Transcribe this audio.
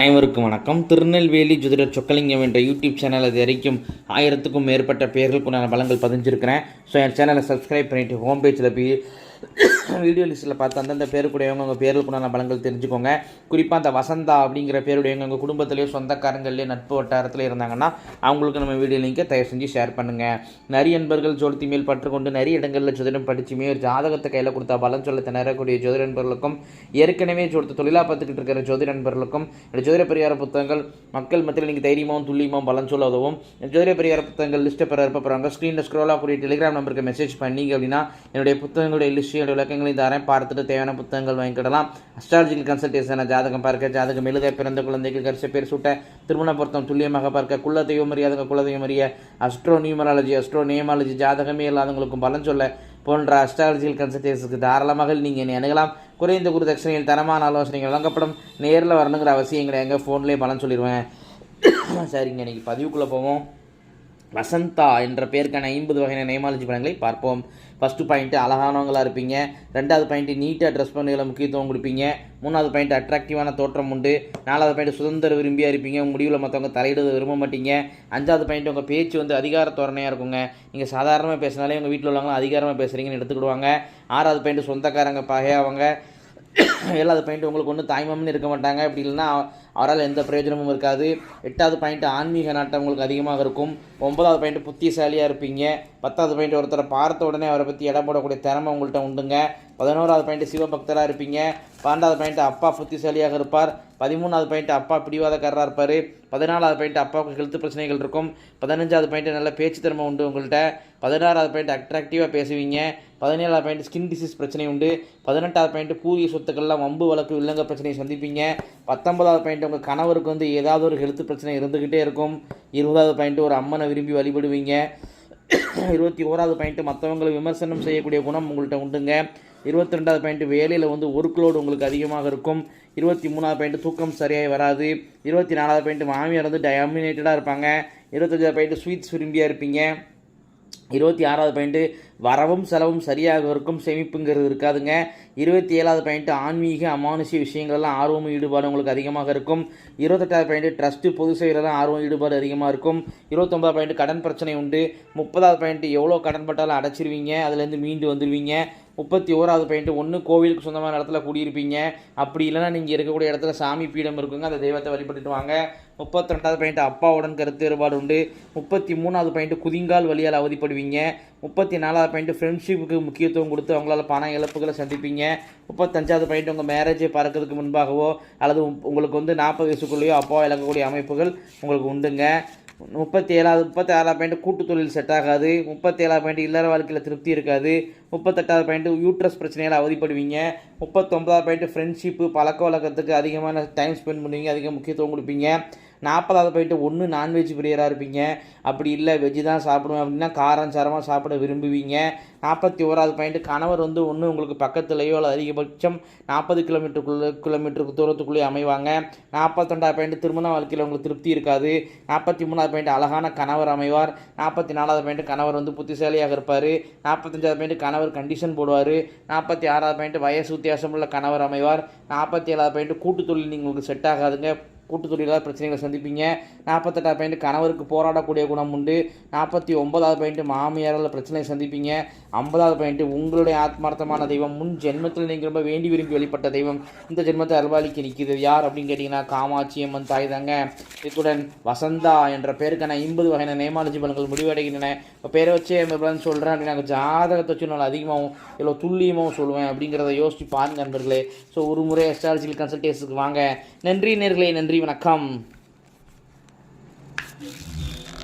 அனைவருக்கும் வணக்கம். திருநெல்வேலி ஜோதிடர் சொக்கலிங்கம் என்ற யூடியூப் சேனல் அது வரைக்கும் ஆயிரத்துக்கும் மேற்பட்ட பெயர்களுக்குண்டான வளங்கள் பதிஞ்சிருக்கிறேன். ஸோ என் சேனலை சப்ஸ்கிரைப் பண்ணிவிட்டு ஹோம் பேஜில் போய் வீடியோ லிஸ்ட்டில் பார்த்து அந்தந்த பேருக்குடையவங்க உங்கள் பேருக்குண்டான பலங்கள் தெரிஞ்சுக்கோங்க. குறிப்பாக அந்த வசந்தா அப்படிங்கிற பேருடையவங்க உங்கள் குடும்பத்திலேயோ சொந்தக்காரங்கள்லேயே நட்பு வட்டாரத்தில் இருந்தாங்கன்னா அவங்களுக்கு நம்ம வீடியோ லிங்கை தயவு செஞ்சு ஷேர் பண்ணுங்கள் நிறைய நண்பர்கள் ஜோதி மேல் பற்றுக்கொண்டு நிறைய இடங்களில் ஜோதிடம் படிச்சுமே ஒரு ஜாதகத்தை கையில் கொடுத்தா பலன் சொல்ல திணறக்கூடிய ஜோதிட நண்பர்களுக்கும் ஏற்கனவே ஜோதித்த தொழிலாக பார்த்துக்கிட்டு இருக்கிற ஜோதிட நண்பர்களுக்கும் ஜோதிட பரிகார புத்தகங்கள் மக்கள் மத்தியில் நீங்கள் தைரியமாகவும் துல்லியமாகவும் பலன் சொல்ல உதவும் ஜோதிட பெரியார புத்தகங்கள் லிஸ்ட்டை பெற இருப்ப ஸ்க்ரீனில் ஸ்க்ரோலாக கூடிய டெலிகிராம் நம்பருக்கு மெசேஜ் பண்ணீங்க அப்படின்னா என்னுடைய புத்தகங்களுடைய லிஸ்ட் என்னுடைய விளக்கங்களையும் தரேன் பார்த்துட்டு தேவையான புத்தகங்கள் வாங்கிக்கிடலாம். அஸ்ட்ராலஜிக்கல் கன்சல்டேஷன் ஜாதகம் பார்க்க ஜாதகம் எழுத பிறந்த குழந்தைக்கு கரிச பேர் சூட்ட திருமண பொருத்தம் துல்லியமாக பார்க்க குலதெய்வம் அறியாதவங்க குலதெய்வம் அறிய அஸ்ட்ரோ நியூமராலஜி அஸ்ட்ரோ நியமாலஜி ஜாதகமே இல்லாதவங்களுக்கும் பலன் சொல்ல போன்ற அஸ்ட்ராலஜிக்கல் கன்சல்டேஷனுக்கு தாராளமாக நீங்கள் என்னை அணுகலாம். குறைந்த குரு தட்சணையில் தரமான ஆலோசனைகள் வழங்கப்படும். நேரில் வரணுங்கிற அவசியம் கிடையாது. ஃபோன்லேயே பலன் சொல்லிடுவேன். சரிங்க இன்றைக்கி பதிவுக்குள்ளே போவோம். வசந்தா என்ற பேருக்கான ஐம்பது வகையான நேமாலஜி படங்களை பார்ப்போம். ஃபஸ்ட்டு பாயிண்ட்டு அழகானவங்களாக இருப்பீங்க. ரெண்டாவது பாயிண்ட்டு நீட்டாக ட்ரெஸ் பண்ணுகளை முக்கியத்துவம் கொடுப்பீங்க. மூணாவது பாயிண்ட் அட்ராக்டிவான தோற்றம் உண்டு. நாலாவது பாயிண்ட் சுதந்திர விரும்பியாக இருப்பீங்க. உங்கள் முடிவில் மற்றவங்க தலையிட விரும்ப மாட்டீங்க. அஞ்சாவது பாயிண்ட் உங்கள் பேச்சு வந்து அதிகார தோரணையாக இருக்குங்க. நீங்கள் சாதாரணமாக பேசினாலே உங்கள் வீட்டில் உள்ளவங்க அதிகாரமாக பேசுகிறீங்கன்னு எடுத்துக்கிடுவாங்க. ஆறாவது பாயிண்ட் சொந்தக்காரங்க பகையாவங்க. ஏழாவது பாயிண்ட் உங்களுக்கு ஒன்றும் தாய்மாமன்னு இருக்க மாட்டாங்க. அப்படி இல்லைன்னா அவரால் எந்த பிரயோஜனமும் இருக்காது. எட்டாவது பாயிண்ட் ஆன்மீக நாட்டம் உங்களுக்கு அதிகமாக இருக்கும். ஒன்பதாவது பாயிண்ட் புத்திசாலியாக இருப்பீங்க. பத்தாவது பாயிண்ட் ஒருத்தரை பார்த்த உடனே அவரை பற்றி இடம் போடக்கூடிய திறமை உங்கள்கிட்ட உண்டுங்க. பதினோராவது பாயிண்ட் சிவபக்தராக இருப்பீங்க. பன்னெண்டாவது பாயிண்ட் அப்பா புத்திசாலியாக இருப்பார். பதிமூணாவது பாயிண்ட் அப்பா பிடிவாதக்காரராக இருப்பார். பதினாலாவது பாயிண்ட் அப்பாவுக்கு ஹெல்த் பிரச்சனைகள் இருக்கும். பதினஞ்சாவது பாயிண்ட் நல்ல பேச்சு திறமை உண்டு உங்கள்கிட்ட பதினாறாவது பாயிண்ட் அட்ராக்டிவாக பேசுவீங்க. பதினேழாவது பாயிண்ட் ஸ்கின் டிசீஸ் பிரச்சனை உண்டு. பதினெட்டாவது பாயிண்ட் பூர்வீக சொத்துக்கள்லாம் வம்பு வழக்கு வில்லங்க பிரச்சனையை சந்திப்பீங்க. பத்தொன்பதாவது பாயிண்ட் உங்கள் கணவருக்கு வந்து ஏதாவது ஒரு ஹெல்த் பிரச்சனை இருந்துக்கிட்டே இருக்கும். இருபதாவது பாயிண்ட் ஒரு அம்மனை விரும்பி வழிபடுவீங்க. இருபத்தி ஓராவது பாயிண்ட்டு மற்றவங்களை விமர்சனம் செய்யக்கூடிய குணம் உங்கள்கிட்ட உண்டுங்க. இருபத்தி ரெண்டாவது பாயிண்ட் வேலையில் வந்து ஒர்க் லோடு உங்களுக்கு அதிகமாக இருக்கும். இருபத்தி மூணாவது பாயிண்ட் தூக்கம் சரியாக வராது. இருபத்தி நாலாவது பாயிண்ட் மாமியார் வந்து டயமினேட்டடாக இருப்பாங்க. இருபத்தஞ்சாவது பாயிண்ட் ஸ்வீட்ஸ் விரும்பியாக இருப்பீங்க. இருபத்தி ஆறாவது பாயிண்ட்டு வரவும் செலவும் சரியாக இருக்கும் சேமிப்புங்கிறது இருக்காதுங்க. இருபத்தி ஏழாவது பாயிண்ட்டு ஆன்மீக அமானுஷ்ய விஷயங்கள்லாம் ஆர்வமும் ஈடுபாடு உங்களுக்கு அதிகமாக இருக்கும். இருபத்தெட்டாவது பாயிண்ட்டு ட்ரஸ்ட்டு பொது சேவையிலலாம் ஆர்வம் ஈடுபாடு அதிகமாக இருக்கும். இருபத்தொம்பது பாயிண்ட்டு கடன் பிரச்சனை உண்டு. முப்பதாவது பாயிண்ட்டு எவ்வளோ கடன் பட்டாலும் அடைச்சிருவீங்க. அதுலேருந்து மீண்டு வந்துடுவீங்க முப்பத்தி ஓராவது பாயிண்ட் ஒன்று கோவிலுக்கு சொந்தமான இடத்துல குடியிருப்பீங்க. அப்படி இல்லைன்னா நீங்கள் இருக்கக்கூடிய இடத்துல சாமி பீடம் இருக்குங்க அந்த தெய்வத்தை வழிபட்டுட்டு வாங்க. முப்பத்தி ரெண்டாவது பாயிண்ட் அப்பாவுடன் கருத்து வேறுபாடு உண்டு. முப்பத்தி மூணாவது பாயிண்ட் குதிங்கால் வழியால் அவதிப்படுவீங்க. முப்பத்தி நாலாவது பாயிண்ட் ஃப்ரெண்ட்ஷிப்புக்கு முக்கியத்துவம் கொடுத்து அவங்களால பண இழப்புகளை சந்திப்பீங்க. முப்பத்தஞ்சாவது பாயிண்ட் உங்கள் மேரேஜை பார்க்கறதுக்கு முன்பாகவோ அல்லது உங்களுக்கு வந்து நாற்பது வயசுக்குள்ளேயோ அப்பாவை இழக்கக்கூடிய அமைப்புகள் உங்களுக்கு உண்டுங்க. முப்பத்தி ஏழாவது முப்பத்தி ஆறாவது பாயிண்ட் கூட்டு தொழில் செட் ஆகாது. முப்பத்தி ஏழாவது பாயிண்ட் இல்லற வாழ்க்கையில் திருப்தி இருக்காது. முப்பத்தெட்டாவது பாயிண்ட் யூட்ரஸ் பிரச்சனையால் அவதிப்படுவீங்க. முப்பத்தொன்பதாவது பாயிண்ட் ஃப்ரெண்ட்ஷிப்பு பழக்க வழக்கத்துக்கு அதிகமான டைம் ஸ்பெண்ட் பண்ணுவீங்க. அதிக முக்கியத்துவம் கொடுப்பீங்க. நாற்பதாவது போயிட்டு ஒன்று நான்வெஜ் பிரியராக இருப்பீங்க. அப்படி இல்லை வெஜ்ஜு தான் சாப்பிடுவேன் அப்படின்னா காரம் சாரமாக சாப்பிட விரும்புவீங்க. நாற்பத்தி ஓராவது பாயிண்ட் கணவர் வந்து ஒன்று உங்களுக்கு பக்கத்துலேயோ அல்லது அதிகபட்சம் நாற்பது கிலோமீட்டருக்குள்ளே கிலோமீட்டருக்கு தூரத்துக்குள்ளேயே அமைவாங்க. நாற்பத்தொண்டாவது பாயிண்ட் திருமண வாழ்க்கையில் உங்களுக்கு திருப்தி இருக்காது. நாற்பத்தி மூணாவது பாயிண்ட் அழகான கணவர் அமைவார். நாற்பத்தி நாலாவது பாயிண்ட் கணவர் வந்து புத்திசாலியாக இருப்பார். நாற்பத்தஞ்சாவது பாயிண்ட் கணவர் கண்டிஷன் போடுவார். நாற்பத்தி ஆறாவது பாயிண்ட் வயசு வித்தியாசமுள்ள கணவர் அமைவார். நாற்பத்தி ஏழாவது பாயிண்ட் கூட்டு தொழில் உங்களுக்கு செட் ஆகாதுங்க. கூட்டு தொழிலாளர் பிரச்சனைகளை சந்திப்பீங்க. நாற்பத்தெட்டாவது பாயிண்ட் கணவருக்கு போராடக்கூடிய குணம் உண்டு. நாற்பத்தி ஒன்பதாவது பாயிண்ட் மாமியாரால் பிரச்சனை சந்திப்பீங்க. ஐம்பதாவது பாயிண்ட் உங்களுடைய ஆத்மார்த்தமான தெய்வம். முன் ஜென்மத்தில் நீங்கள் ரொம்ப வேண்டி விரும்பி வெளிப்பட்ட தெய்வம். இந்த ஜென்மத்தை அருவாளிக்கு நிற்கிறது யார் அப்படின்னு கேட்டிங்கன்னா காமாட்சி அம்மன் தாய் தாங்க. இத்துடன் வசந்தா என்ற பேருக்கான ஐம்பது வகையான நேமாலஜி பலன்கள் முடிவடைகின்றன. இப்போ பேரை வச்சே பலன் சொல்கிறேன் அப்படின்னா ஜாதகத்தை வச்சு நல்லா அதிகமாகவும் இவ்வளோ துல்லியமாகவும் சொல்லுவேன் அப்படிங்கிறத யோசிச்சு பாருங்க நண்பர்களே. ஸோ ஒரு முறை அஸ்ட்ராலஜிக்கல் கன்சல்டேஷனுக்கு வாங்க. நன்றி நேர்களே நன்றி வணக்கம்